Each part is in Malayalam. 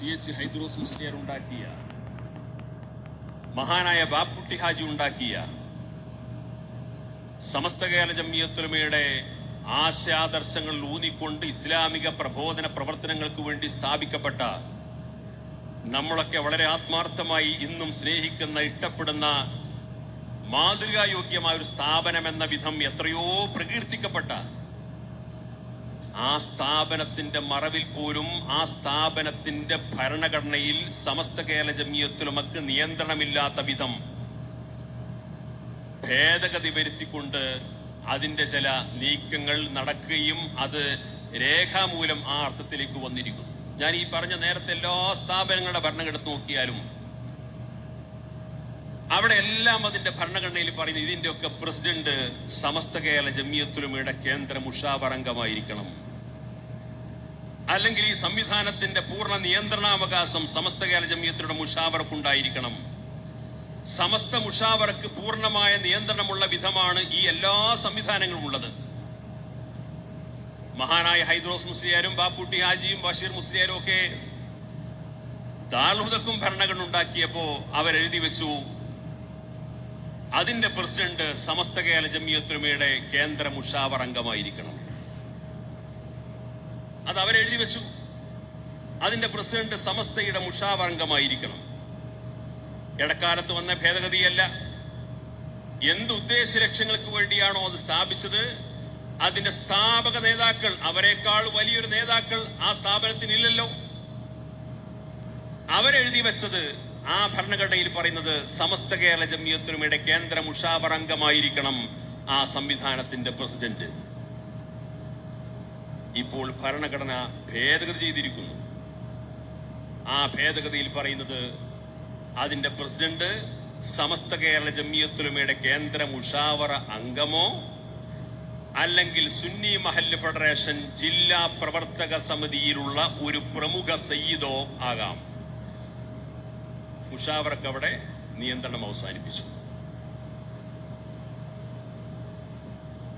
സി എച്ച് ഹൈദ്രോസ് മുസ്ലിയർ ഉണ്ടാക്കിയ. മഹാനായ ബാപ്പുട്ടി ഹാജി ഉണ്ടാക്കിയ. സമസ്ത കേരള ജമ്മിയത്തുലമയുടെ ആശയാദർശങ്ങളിൽ ഊന്നിക്കൊണ്ട് ഇസ്ലാമിക പ്രബോധന പ്രവർത്തനങ്ങൾക്ക് വേണ്ടി സ്ഥാപിക്കപ്പെട്ട നമ്മളൊക്കെ വളരെ ആത്മാർത്ഥമായി ഇന്നും സ്നേഹിക്കുന്ന ഇഷ്ടപ്പെടുന്ന മാതൃകായോഗ്യമായ ഒരു സ്ഥാപനം എന്ന വിധം എത്രയോ പ്രകീർത്തിക്കപ്പെട്ട ആ സ്ഥാപനത്തിന്റെ മറവിൽ പോലും ആ സ്ഥാപനത്തിന്റെ ഭരണഘടനയിൽ സമസ്ത കേരള ജമിയത്തുലമക്ക് നിയന്ത്രണമില്ലാത്ത വിധം ഭേദഗതി വരുത്തിക്കൊണ്ട് അതിന്റെ ചില നീക്കങ്ങൾ നടക്കുകയും അത് രേഖാമൂലം ആ അർത്ഥത്തിലേക്ക് വന്നിരിക്കുന്നു. ഞാൻ ഈ പറഞ്ഞ നേരത്തെ എല്ലാ സ്ഥാപനങ്ങളുടെ ഭരണഘടന നോക്കിയാലും അവിടെ എല്ലാം അതിന്റെ ഭരണഘടനയിൽ പറയുന്നത് ഇതിന്റെ ഒക്കെ പ്രസിഡന്റ് സമസ്ത കേരള ജമിയത്തുലമയുടെ കേന്ദ്ര മുഷാവർ അംഗമായിരിക്കണം അല്ലെങ്കിൽ ഈ സംവിധാനത്തിന്റെ പൂർണ നിയന്ത്രണാവകാശം സമസ്ത കേരള ജമിയത്തിലുള്ള മുഷാവറക്കുണ്ടായിരിക്കണം. സമസ്ത മുഷാവറക്ക് പൂർണമായ നിയന്ത്രണമുള്ള വിധമാണ് ഈ എല്ലാ സംവിധാനങ്ങളും ഉള്ളത്. മഹാനായ ഹൈദ്രോസ് മുസ്ലിയാരും ബാപ്പുട്ടി ഹാജിയും ബഷീർ മുസ്ലിയാരും ഒക്കെ ദാർഹുദക്കും ഭരണഘടന ഉണ്ടാക്കിയപ്പോ അവരെഴുതി വെച്ചു. അതിന്റെ പ്രസിഡന്റ് സമസ്ത കേരള ജമിയത്തുലമയുടെ കേന്ദ്ര മുഷാവർ അംഗമായിരിക്കണം. അത് അവരെഴുതി വെച്ചു. അതിന്റെ പ്രസിഡന്റ് സമസ്തയുടെ മുഷാവംഗമായിരിക്കണം ഇടക്കാലത്ത് വന്ന ഭേദഗതിയല്ല. എന്ത് ഉദ്ദേശ ലക്ഷ്യങ്ങൾക്ക് വേണ്ടിയാണോ അത് സ്ഥാപിച്ചത്? അതിന്റെ സ്ഥാപക നേതാക്കൾ അവരെക്കാൾ വലിയൊരു നേതാക്കൾ ആ സ്ഥാപനത്തിനില്ലല്ലോ. അവരെഴുതി വെച്ചത് ആ ഭരണഘടനയിൽ പറയുന്നത് സമസ്ത കേരള ജമ്മിയത്തിനുമിടെ കേന്ദ്ര മുഷാവർ അംഗമായിരിക്കണം ആ സംവിധാനത്തിന്റെ പ്രസിഡന്റ്. ഇപ്പോൾ ഭരണഘടന ഭേദഗതി ചെയ്തിരിക്കുന്നു. ആ ഭേദഗതിയിൽ പറയുന്നത് അതിന്റെ പ്രസിഡന്റ് സമസ്ത കേരള ജമിയത്തുലമയുടെ കേന്ദ്ര മുഷാവറ അംഗമോ അല്ലെങ്കിൽ സുന്നി മഹല്ല് ഫെഡറേഷൻ ജില്ലാ പ്രവർത്തക സമിതിയിലുള്ള ഒരു പ്രമുഖ സയ്യിദോ ആകാം. മുഷാവറക്ക് അവിടെ നിയന്ത്രണം അവസാനിപ്പിച്ചു.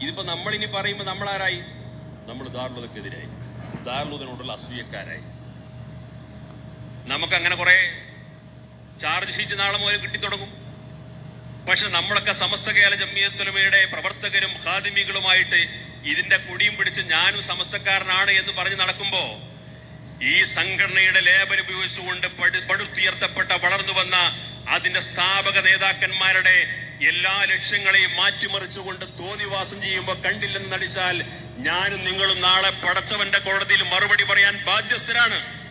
ഇതിപ്പോ നമ്മളിനി പറയുമ്പോൾ നമ്മളാരായി? നമ്മൾ ദാറുലതക്കെതിരായി ദാറുലതിനോടുള്ള അസൂയക്കാരായി. നമുക്ക് അങ്ങനെ കുറെ ചാർജ് ഷീറ്റ് നാളെ മുതൽ കിട്ടിത്തുടങ്ങും. പക്ഷെ നമ്മളൊക്കെ സമസ്ത കേരള ജമ്മിയത്തുലമയുടെ പ്രവർത്തകരും ഖാദിമികളുമായിട്ട് ഇതിന്റെ കുടിയും പിടിച്ച് ഞാനും സമസ്തക്കാരനാണ് എന്ന് പറഞ്ഞ് നടക്കുമ്പോ ഈ സംഘടനയുടെ ലേബർ ഉപയോഗിച്ചുകൊണ്ട് പടു- പടുത്തുയർത്തപ്പെട്ട വളർന്നു വന്ന അതിന്റെ സ്ഥാപക നേതാക്കന്മാരുടെ എല്ലാ ലക്ഷ്യങ്ങളെയും മാറ്റിമറിച്ചുകൊണ്ട് തോന്നിവാസം ചെയ്യുമ്പോൾ കണ്ടില്ലെന്ന് നടിച്ചാൽ ഞാനും നിങ്ങളും നാളെ പടച്ചവന്റെ കോടതിയിൽ മറുപടി പറയാൻ ബാധ്യസ്ഥരാണ്.